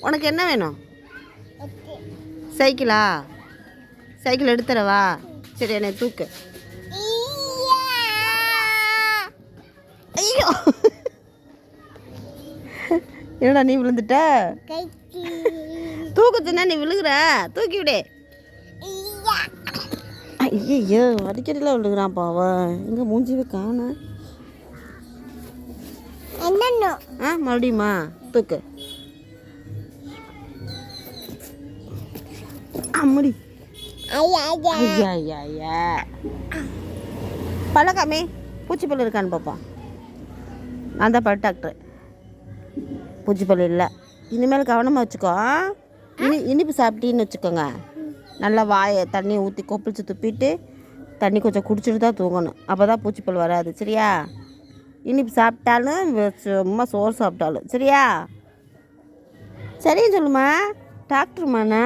உனக்கு என்ன வேணும்? சைக்கிளா? சைக்கிள் எடுத்துறவா சரி என்னை தூக்கு. ஐயோ! என்னடா நீ விழுந்துட்ட? தூக்கத்துனா நீ விழுகுற. தூக்கி விடு. ஐயோ! அடிக்கடிலாம் விழுகிறான் பாவன் எங்கே மூஞ்சிவே காண ஆ மறுபடியுமா? தூக்கு. அம்முடி ஐயா ஐயா ஐயா பழக்காமே பூச்சிப்பல் இருக்கான்னு பாப்பா நான் தான் பல் டாக்டர் பூச்சிப்பல் இல்லை இனிமேல் கவனமாக வச்சுக்கோ? இனி இனிப்பு சாப்பிட்டீன்னு வச்சுக்கோங்க நல்லா வாயை தண்ணி ஊற்றி கொப்பிளிச்சு துப்பிட்டு தண்ணி கொஞ்சம் குடிச்சிட்டு தான் தூங்கணும் அப்போ தான் பூச்சிப்பல் வராது சரியா இனிப்பு சாப்பிட்டாலும் சும்மா சோறு சாப்பிட்டாலும் சரியா சரின்னு சொல்லுமா டாக்டருமாண்ணா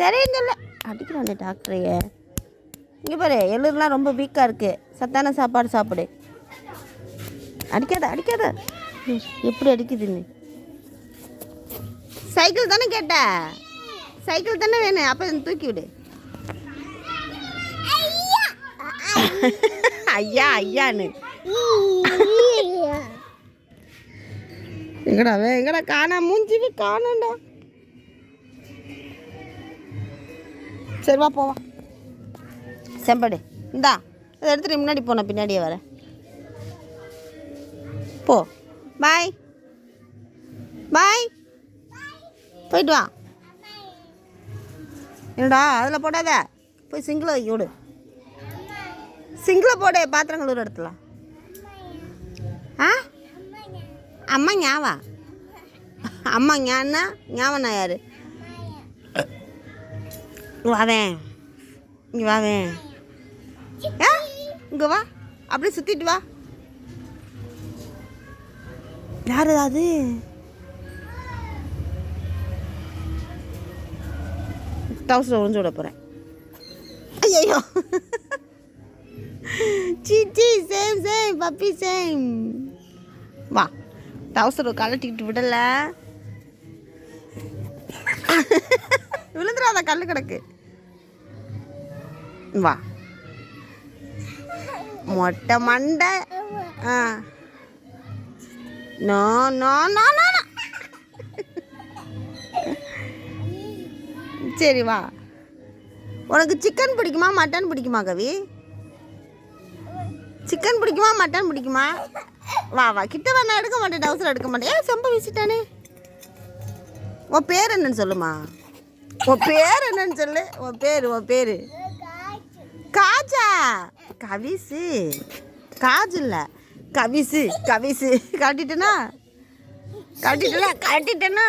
சரின்னு சொல்ல அடிக்கிறானே டாக்டரையே இங்கே பாரு எள்ளுலாம் ரொம்ப வீக்காக இருக்குது சத்தான சாப்பாடு சாப்பிடு. அடிக்காத அடிக்காத. ம், எப்படி அடிக்குதுன்னு. சைக்கிள் தானே கேட்ட? சைக்கிள் தானே வேணும். அப்போ தூக்கி விடு. ஐயா ஐயான்னு. எங்கடா வே எங்கடா? காணா மூஞ்சிவே காணண்டா சரி வா போவா செம்படு. இந்தா அதை எடுத்துட்டு முன்னாடி போன பின்னாடியே வர போ. பாய் பாய் போயிட்டு வா. என்னடா அதில் போடாத. போய் சிங்கிளை வைக்க விடு சிங்கிளை போடு பாத்திரம் கழுவுற இடத்துல. ஆ? அம்மா ஞாவா? அம்மா ஞான்னா? ஞாபகம் யாரு? வாவேன் இங்கே வாவேன் ஆ இங்கே வா. அப்படியே சுற்றிட்டு வா. யார் அது டவுசர் ஒழிஞ்சு விட போகிறேன் ஐயோ சீ சீ சேம் சேம் பப்பி சேம் வா டவுசர் கலட்டிக்கிட்டு விடலை. விழுந்துடாத கல் கிடக்கு. வா. மொட்டை மண்டை. ஆ. நோ நோ நோ நோ சரி வா. உனக்கு சிக்கன் பிடிக்குமா மட்டன் பிடிக்குமா கவி? சிக்கன் பிடிக்குமா மட்டன் பிடிக்குமா? வா வா. கிட்ட வேணா எடுக்க மாட்டேன். டவுசர் எடுக்க மாட்டேன். ஏன் செம்ப வீசிட்டானே. உன் பேர் என்னன்னு சொல்லுமா? உன் பேர் என்னன்னு சொல்லு. உன் பேர் உன் பேர். காஜா. கவிசு. காஜு இல்லை. கவிசு கவிசு. கட்டிட்டேனா காட்டிட்டேனா கட்டிட்டேனா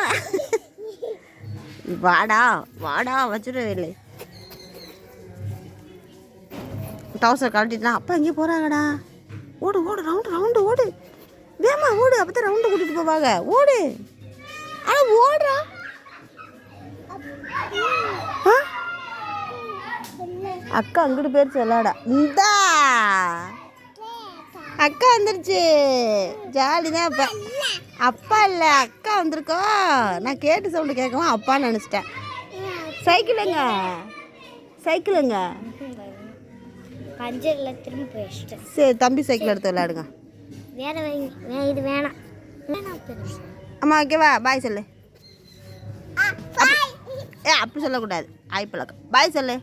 வாடா வாடா வச்சுடவே இல்லை. டவுசர் கழட்டிட்டான்? அப்பா எங்கேயும் போகிறாங்கடா ஓடு ஓடு ரவுண்டு ரவுண்டு ஓடு. வேமா ஓடு. அப்போ தான் ரவுண்டு கூட்டிகிட்டு போவாங்க. ஓடு. ஆனால் ஓடுறா. அக்கா அங்கிட்டு பேர் சொல்லாடா இந்தா. அக்கா வந்துருச்சு. ஜாலி தான் அப்பா. அப்பா இல்லை அக்கா வந்திருக்கோ. நான் கேட்டு சவுண்டு கேட்கவும் அப்பான்னு நினச்சிட்டேன். சைக்கிளுங்க சைக்கிளுங்க பஞ்சரில் திரும்ப போயிட்டேன் சரி தம்பி சைக்கிள் எடுத்து விளையாடுங்க. வேற இது வேணாம். அம்மா ஓகேவா பாய் சொல்லு. ஏ அப்படி சொல்லக்கூடாது. ஆய் பழக்கம். பாய் சொல்லு.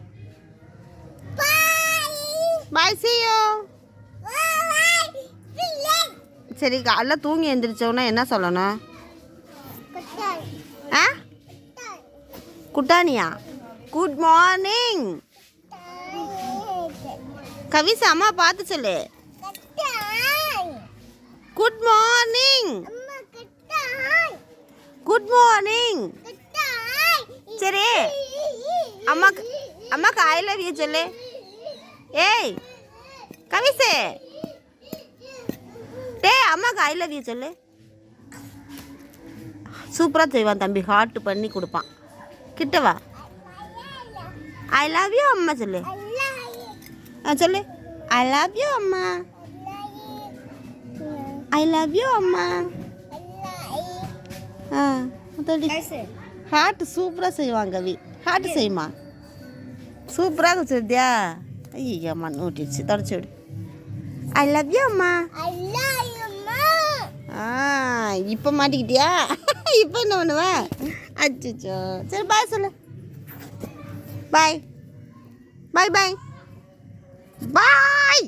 பாய் சியோ சரி காலைல தூங்கி எந்திரிச்சோன்னா என்ன சொல்லணும்? ஆ? குட்டானியா? குட் மார்னிங் கவிசா அம்மா பார்த்து சொல்லு. குட் மார்னிங் குட் மார்னிங் சரி. அம்மாக்கு அம்மாக்கு ஐ லவ் யூ சொல்லு. ஏய் கவிசே. டே அம்மாக்கு ஐ லவ் யூ சொல்லு. சூப்பராக செய்வான் தம்பி ஹார்ட் பண்ணி கொடுப்பான். கிட்ட வா. ஐ லவ் யூ அம்மா சொல்லு. ஆ சொல்லு. ஐ லவ் யூ அம்மா. ஐ லவ் யூ அம்மா. ஆ தொடி ஹார்ட் சூப்பராக செய்வாங்க கவி ஹார்ட் செய்யுமா? சூப்பராக வச்சுருந்தியா ஐயோ மண் ஊட்டிடுச்சு தொடச்சி விடு. ஐ லவ் யூ அம்மா. ஆ இப்போ மாட்டிக்கிட்டியா? இப்போ என்ன பண்ணுவ? அச்சோ சரி பாய் சொல்லு. பாய் பாய் பாய் பாய்